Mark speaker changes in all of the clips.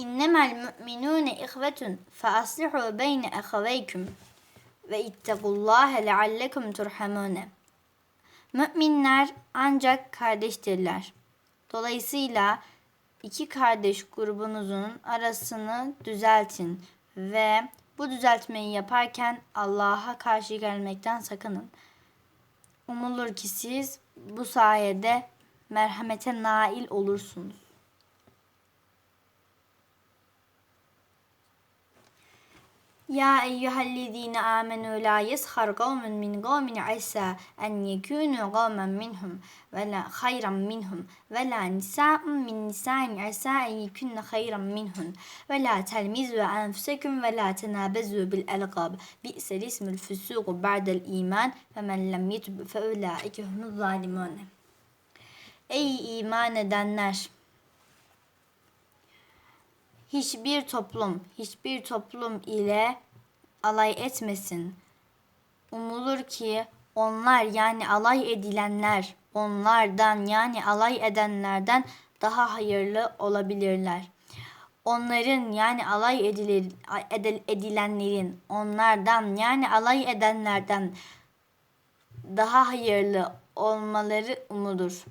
Speaker 1: İnnemel mu'minune ihvetun fe aslihu beyne ehaveyküm ve ittakullâhe leallekum turhamune. Müminler ancak kardeştirler. Dolayısıyla iki kardeş grubunuzun arasını düzeltin ve bu düzeltmeyi yaparken Allah'a karşı gelmekten sakının. Umulur ki siz bu sayede merhamete nail olursunuz. يا أيها الذين آمنوا لا يسخر قوم من قوم عسى أن يكونوا قوما منهم ولا خيرا منهم ولا نساء من نساء عسى أن يكون خيرا منهم ولا تلمزوا أنفسكم ولا تنابزوا بالألقاب. بئس الاسم الفسوق بعد الإيمان فمن لم يتب فأولئك هم الظالمون. أي إيمان edenler! Hiçbir toplum, hiçbir toplum ile alay etmesin. Umulur ki onlar yani alay edilenler onlardan yani alay edenlerden daha hayırlı olabilirler. Onların yani alay edilir, edil- edilenlerin onlardan yani alay edenlerden daha hayırlı olmaları umulur.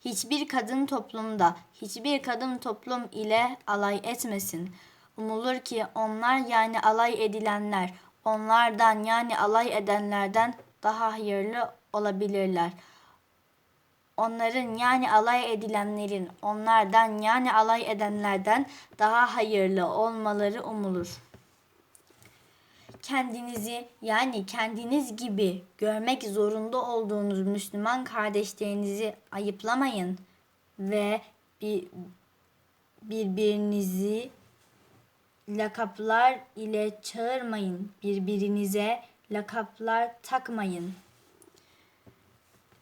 Speaker 1: Hiçbir kadın toplumda, hiçbir kadın toplum ile alay etmesin. Umulur ki onlar yani alay edilenler, onlardan yani alay edenlerden daha hayırlı olabilirler. Onların yani alay edilenlerin onlardan yani alay edenlerden daha hayırlı olmaları umulur kendinizi yani kendiniz gibi görmek zorunda olduğunuz Müslüman kardeşlerinizi ayıplamayın ve bir, birbirinizi lakaplar ile çağırmayın. Birbirinize lakaplar takmayın.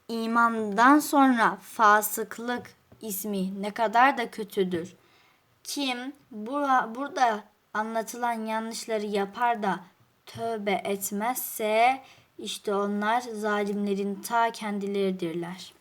Speaker 1: İmandan sonra fasıklık ismi ne kadar da kötüdür. Kim bura, burada anlatılan yanlışları yapar da tövbe etmezse işte onlar zalimlerin ta kendileridirler.